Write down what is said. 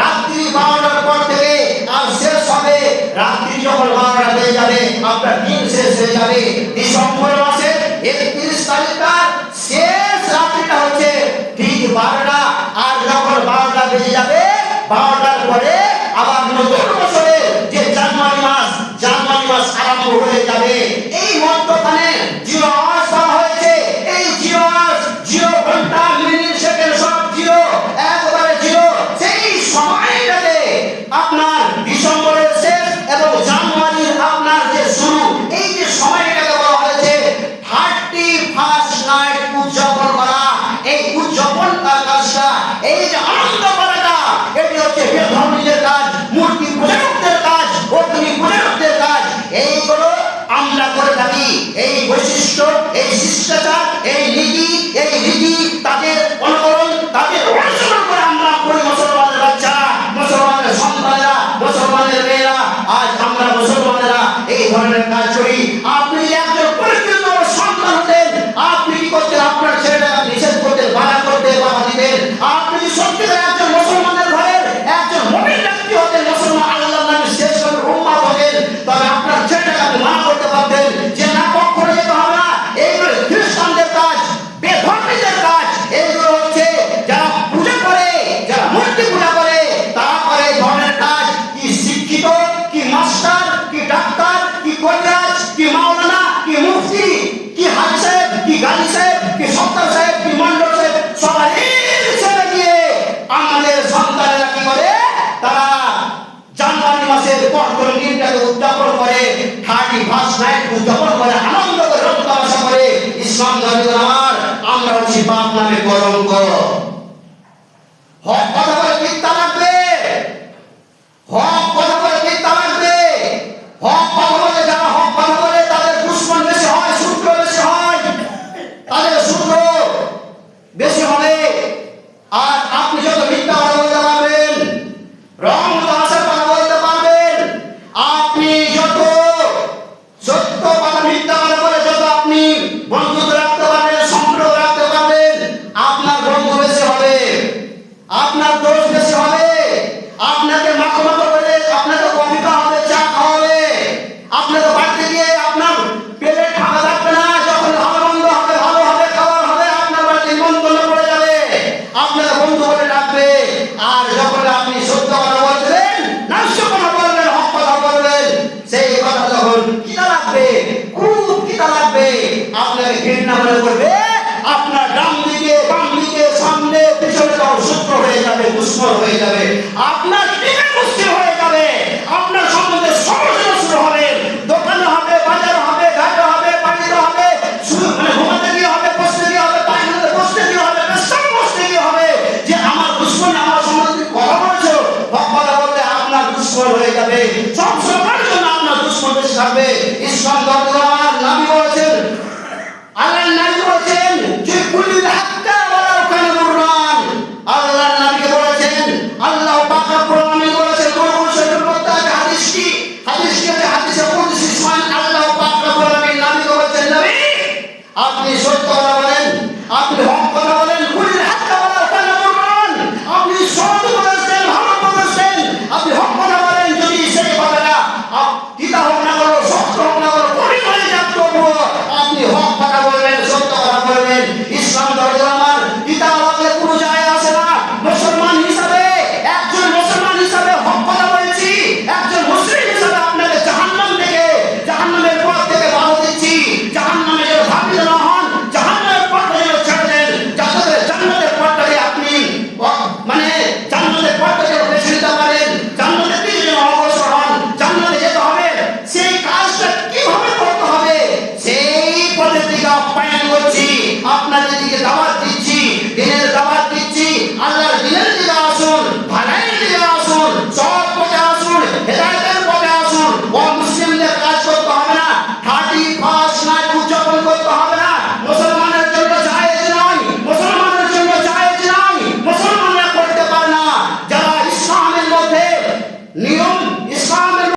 রাত্রি বারোটার পর থেকে আর শেষ হবে। রাত্রি যখন বারোটা হয়ে যাবে, আপনার দিন শেষ হয়ে যাবে। ডিসেম্বর মাসে একত্রিশ তারিখটা শেষ রাত্রিটা হচ্ছে। ঠিক বারোটা, আর যখন বারোটা বেজে যাবে, বারোটার পরে আবার নতুন বছরে যে জানুয়ারি মাস জানুয়ারি মাস আরম্ভ হয়ে যাবে। এই মন্ত্রটা আপনার ডিসেম্বরের শেষ এবং জানুয়ারির আপনার যে শুরু, এই যে সময়টাকে বলা হয়েছে থার্টি ফার্স্ট নাইট উদযাপন করা। এই উদযাপন কাজটা, এই যে আনন্দ করাটা, এটি হচ্ছে বেধর্মীদের কাজ, মূর্তি পূজারকদের কাজ, অগ্নি পূজারকদের কাজ। এইগুলো আমরা করে থাকি। এই বৈশিষ্ট্য, এই শিষ্টাচার, এই নীতি, এই রীতি মাস্টার, কি ডাক্তার, কি কবিরাজ কি মাওলানা, কি মুফতি, কি হাজি সাহেব, কি গাজী সাহেব, কি সত্তার সাহেব, কি মন্ডল সাহেব, সবাই দিয়ে আমাদের সন্তানেরা কি করে? তারা জানুয়ারি মাসের পর দিনটাকে উদযাপন করে থার্টি ফার্স্ট নাইট উদযাপন করে, আনন্দ করে, রক্ত করে, ইসলাম ধর্মের আমার আমরা হচ্ছি পাপ নামে কলঙ্ক হক কথা বলে মিথ্যা লাগবে হক কথা বলে মিথ্যা লাগবে হক কথা আপনাকে বাড়িতে গিয়ে আপনার পেটে ঠাকা থাকবে না, যখন ভালো মন্দ হবে, ভালো হবে, খাবার হবে, আপনার বাড়িতে নিমন্ত্রণ পড়ে যাবে। আপনাকে বন্ধু বলে ডাকবে। আর যখন আপনি সত্য কথা বলবেন নাস্য কথা বলবেন হক কথা বলবেন সেই কথা যখন কিতা লাগবে? খুব কিতা লাগবে। আপনাকে ঘৃণা মনে করবে, আপনার ডান দিকে, বাম দিকে, সামনে, পিছনে তখন সূত্র হয়ে যাবে দুশ্মন হয়ে যাবে। আপনার টিকে থাকবে ইসলাম ধর্ম আমার বলেছেন আল্লাহ নবী বলেছেন, যে কুলিল হাক্কা ওয়ালা কানা মুররান। আল্লাহ নবীকে বলেছেন, আল্লাহ পাক আলামিন বলেছেন, কোন কোন শরীর মধ্যে আছে হাদিসটি হাদিসটি আছে? হাদিসে কোন সুবহান আল্লাহ পাক আলামিন নবীকে বলেছেন নবী? আপনি সত্য